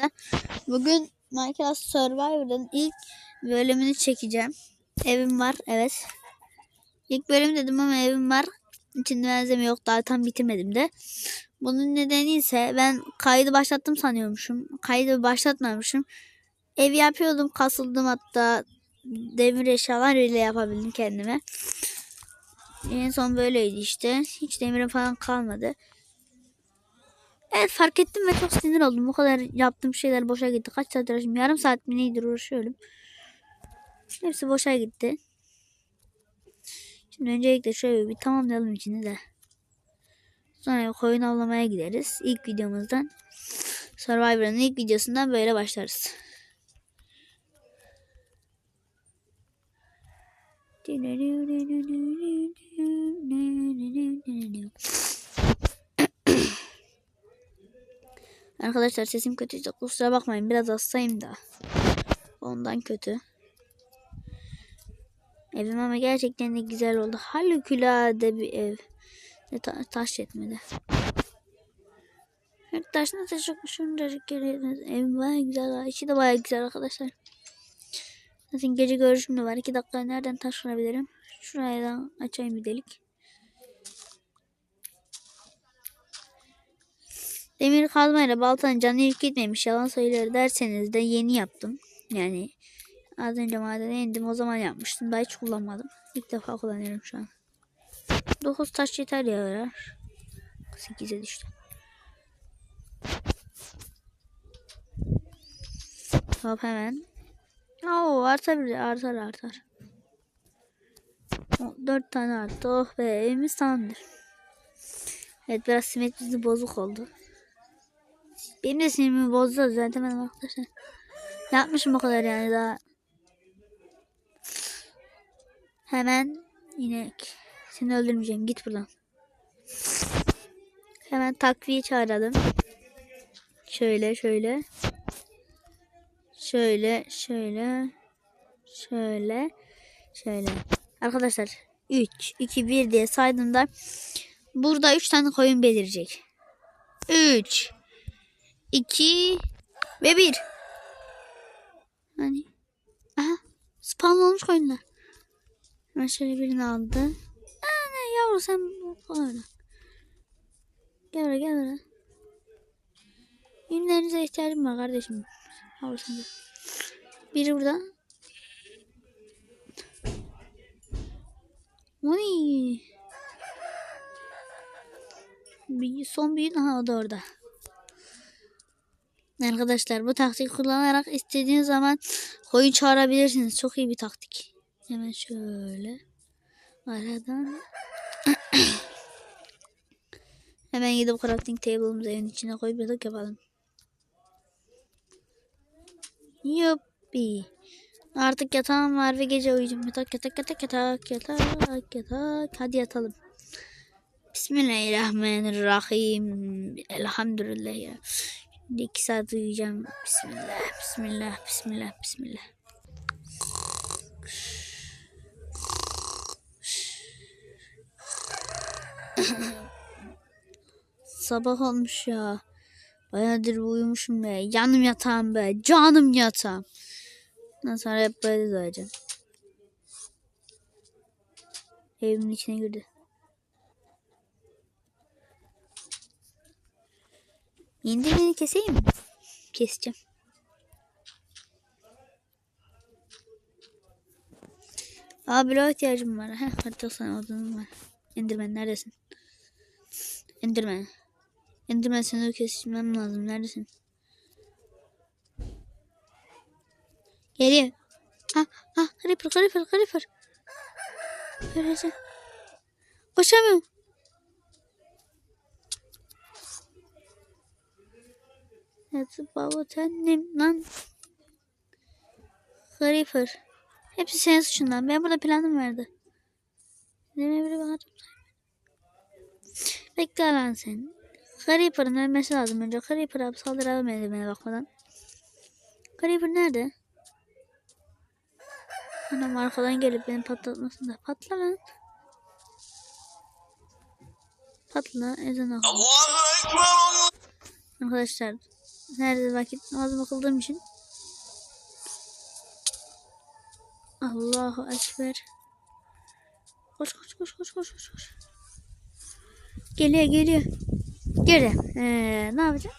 arkadaşlar. Bugün Minecraft Survivor'ın ilk bölümünü çekeceğim. Evim var evet. İlk bölüm dedim ama evim var. İçinde malzeme yok daha tam bitirmedim de. Bunun nedeni ise ben kaydı başlattım sanıyormuşum. Kaydı başlatmamışım. Ev yapıyordum kasıldım hatta demir eşyalar ile yapabildim kendime. En son böyleydi işte. Hiç demirim falan kalmadı. Evet fark ettim ve çok sinir oldum. Bu kadar yaptığım şeyler boşa gitti. Kaç saat uğraştım? Yarım saat mi neydir uğraşıyorum. Hepsi boşa gitti. Şimdi öncelikle şöyle bir tamamlayalım içini de. Sonra koyun avlamaya gideriz. İlk videomuzdan. Survivor'ın ilk videosundan böyle başlarız. Arkadaşlar sesim kötüyse kusura bakmayın biraz hastayım da. Ondan kötü. Evim ama gerçekten de güzel oldu. Harikulade bir ev. Ta- taş yetmedi. Her taş nasıl çok şuncacık. Evim baya güzel. İçi de baya güzel arkadaşlar. Zaten gece görüşüm de var. 2 dakika nereden taş vurabilirim? Şuradan açayım bir delik. Demir kazmayla baltanın canı ilk gitmemiş yalan söyler derseniz de yeni yaptım. Yani az önce madene indim o zaman yapmıştım. Daha hiç kullanmadım. İlk defa kullanıyorum şu an. 9 taş yeter ya yarar. 8'e düştü. Hop hemen. Oo artabilir artar artar. O, 4 tane arttı. Oh be evimiz tamamdır. Evet biraz simetrisi bozuk oldu. Benim de sinirimi bozdu zaten ben arkadaşlar. Yapmışım o kadar yani daha. Hemen inek. Seni öldürmeyeceğim git buradan. Hemen takviye çağıralım. Şöyle şöyle. Şöyle şöyle. Şöyle. Şöyle. Arkadaşlar 3, 2, 1 diye saydığımda burada 3 tane koyun belirecek. 3 2 ve 1. Hani aha spawn olmuş koyunlar. Ben şöyle birini aldı. Aa ne yavru sen orada. Gel buraya gel buraya. Yünlerinize ihtiyacım var kardeşim. Yavru sen de. Biri burada. Oy. Bir, son bir aha o da orada. Arkadaşlar bu taktik kullanarak istediğiniz zaman koyun çağırabilirsiniz. Çok iyi bir taktik. Hemen şöyle aradan hemen gidip crafting table'ımızı evin içine koyup yatak yapalım. Yuppi. Artık yatağım var ve gece uyuyacağım. Yatak yatak yatak yatak yatak yatak. Hadi yatalım. Bismillahirrahmanirrahim. Elhamdülillah ya. Şimdi iki saat uyuyacağım. Bismillah, bismillah, bismillah, bismillah. Sabah olmuş ya. Bayağıdır uyumuşum be. Canım yatağım be. Canım yatağım. Ondan sonra hep böyle doyacağım. Evimin içine girdi. İndirini keseyim mi? Keseceğim. Aa bloğa ihtiyacım var. Heh, harita sana odunum var. Enderman neredesin? Enderman. Enderman seni kesmem lazım. Neredesin? Geliyor. Ah ah Creeper Creeper Creeper. Göreceğim. Koşamıyorum. Hepsi baba tennim lan. Creeper. Hepsi senin suçundan. Ben burada planım vardı. Deme biri bana. Bekle lan sen. Creeper'ın ölmesi lazım önce. Creeper abi saldıralım elimine bakmadan. Creeper nerede? Anam arkadan gelip beni patlatmasın da. Patla lan. Patla ezan oku. Arkadaşlar Nerede vakit namazımı kıldığım için. Allahu Ekber. Koş koş koş koş koş koş. Geliyor geliyor. Geri. Ee, ne yapacağım?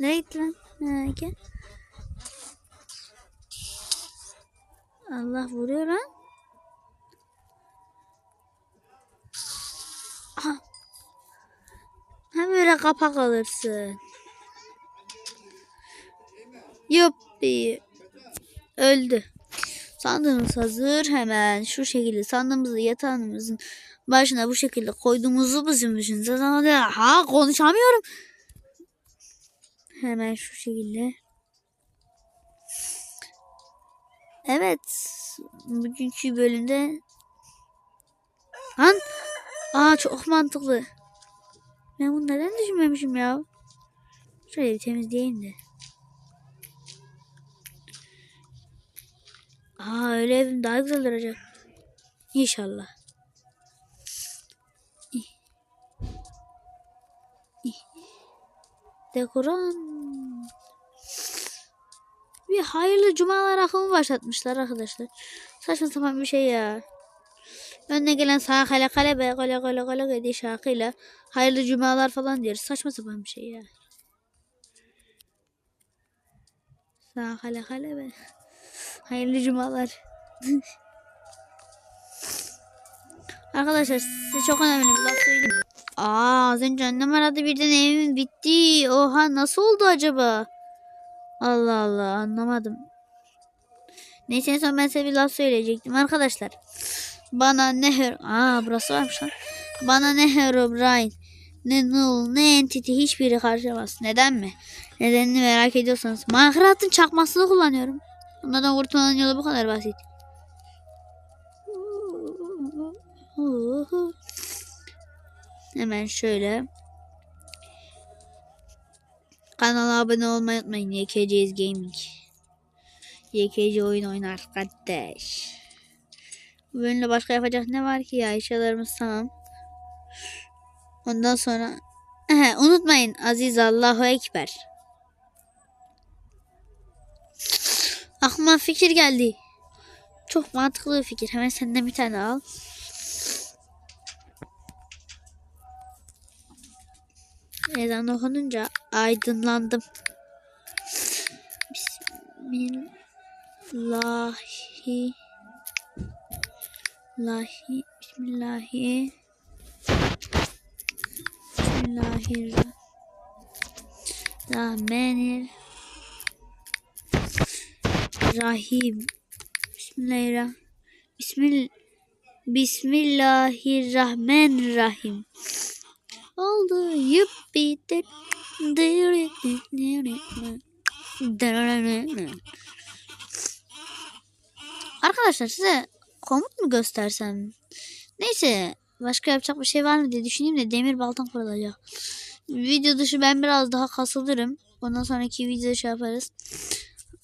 Nereye gitti lan? Gel. Allah vuruyor lan. Aha. Ha böyle kapak alırsın. Yuppi. Öldü. Sandığımız hazır. Hemen şu şekilde sandığımızı yatağımızın başına bu şekilde koyduğumuzu bizim düşüneceğiz. Ha konuşamıyorum. Hemen şu şekilde. Evet. Bugünkü bölümde Lan Aa çok mantıklı. Ben bunu neden düşünmemişim ya? Şöyle bir temizleyeyim de. Aa öyle evim daha güzel duracak. İnşallah. Dekoran. Bir hayırlı cumalar akımı başlatmışlar arkadaşlar. Saçma sapan bir şey ya. Önüne gelen sağ kale kale be kale kale kale diye şarkıyla hayırlı cumalar falan diyoruz. Saçma sapan bir şey ya. Sağ kale kale be. Hayırlı cumalar. Arkadaşlar size çok önemli bir laf söyleyeyim. Aa az önce annem aradı birden evim bitti. Oha nasıl oldu acaba? Allah Allah anlamadım. Neyse en son ben size bir laf söyleyecektim arkadaşlar. Bana ne her... Aa burası varmış lan. Bana ne Herobrine, ne Null, ne Entity hiçbiri karşılamaz. Neden mi? Nedenini merak ediyorsanız. Minecraft'ın çakmasını kullanıyorum. Bunlardan kurtulmanın yolu bu kadar basit. Hemen şöyle. Kanala abone olmayı unutmayın. YKC's Gaming. YKC oyun oynar kardeş. Bu bölümde başka yapacak ne var ki ya? Eşyalarımız tamam. Ondan sonra unutmayın Aziz Allahu Ekber. Aklıma fikir geldi. Çok mantıklı bir fikir. Hemen senden bir tane al. Ezan okununca aydınlandım. Bismillahi Lahi Bismillahi Bismillahirrahmanirrahim Bismillahirrahmanirrahim Bismillah Bismillahirrahmanirrahim Oldu yuppi Arkadaşlar size komut mu göstersem? Neyse başka yapacak bir şey var mı diye düşüneyim de demir baltam kurulacak. Video dışı ben biraz daha kasılırım. Ondan sonraki video şey yaparız.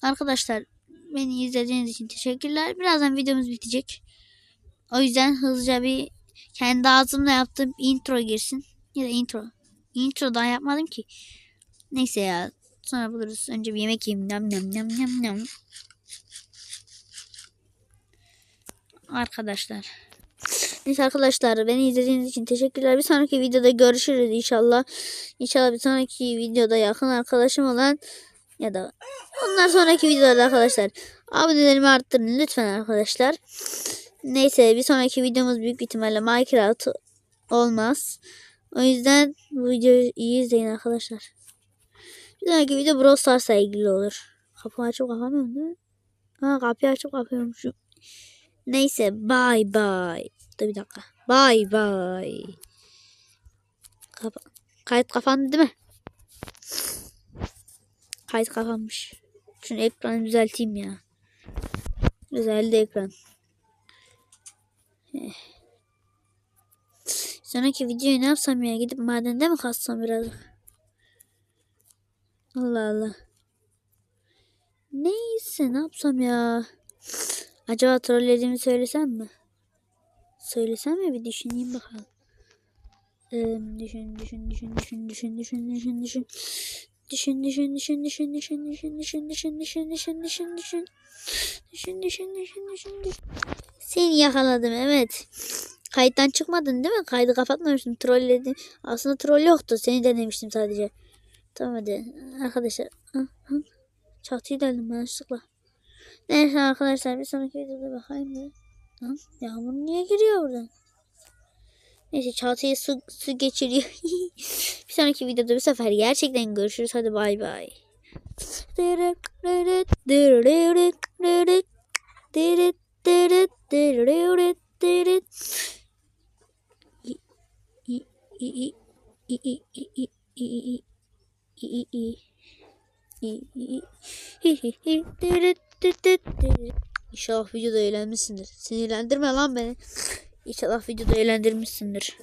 Arkadaşlar beni izlediğiniz için teşekkürler. Birazdan videomuz bitecek. O yüzden hızlıca bir kendi ağzımla yaptığım intro girsin. Ya da intro. Intro daha yapmadım ki. Neyse ya. Sonra buluruz. Önce bir yemek yiyeyim. Nam nam nam nam nam. Arkadaşlar. Neyse arkadaşlar beni izlediğiniz için teşekkürler. Bir sonraki videoda görüşürüz inşallah. İnşallah bir sonraki videoda yakın arkadaşım olan ya da ondan sonraki videolarda arkadaşlar abonelerimi arttırın lütfen arkadaşlar. Neyse bir sonraki videomuz büyük ihtimalle Minecraft olmaz. O yüzden bu videoyu iyi izleyin arkadaşlar. Bir sonraki video Brawl Stars'a ilgili olur. Kapı açıp kapamıyorum değil mi? Ha kapıyı açıp kapıyormuşum. Neyse bye bye. Dur bir dakika. Bye bye. Kapa Kayıt kapandı değil mi? Kayıt kapanmış. Şunu ekranı düzelteyim ya. Düzeldi ekran. Eh. Sonraki videoyu ne yapsam ya? Gidip madende mi kassam biraz? Allah Allah. Neyse ne yapsam ya? Acaba trollediğimi söylesem mi? Söylesem mi bir düşüneyim bakalım. Ee, düşün, düşün, düşün, düşün, düşün, düşün, düşün, düşün. Düşün düşün düşün düşün düşün düşün düşün düşün düşün düşün düşün düşün. Düşün düşün düşün düşün düşün. Seni yakaladım evet. Kayıttan çıkmadın değil mi? Kaydı kapatmamıştım. Trolledim. Aslında troll yoktu. Seni denemiştim sadece. Tamam hadi. Arkadaşlar. Çatıyı deldim yanlışlıkla. Neyse arkadaşlar bir sonraki videoda bakayım da. Lan yağmur niye giriyor buradan? Neyse çatıyı su, su geçiriyor. bir sonraki videoda bu sefer gerçekten görüşürüz. Hadi bay bay. İnşallah videoda eğlenmişsindir. Sinirlendirme lan beni. İnşallah videoda eğlendirmişsindir.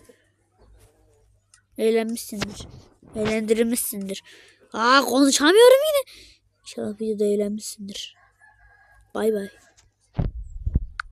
Eğlenmişsindir. Eğlendirmişsindir. Aa konuşamıyorum yine. İnşallah videoda eğlenmişsindir. Bay bay.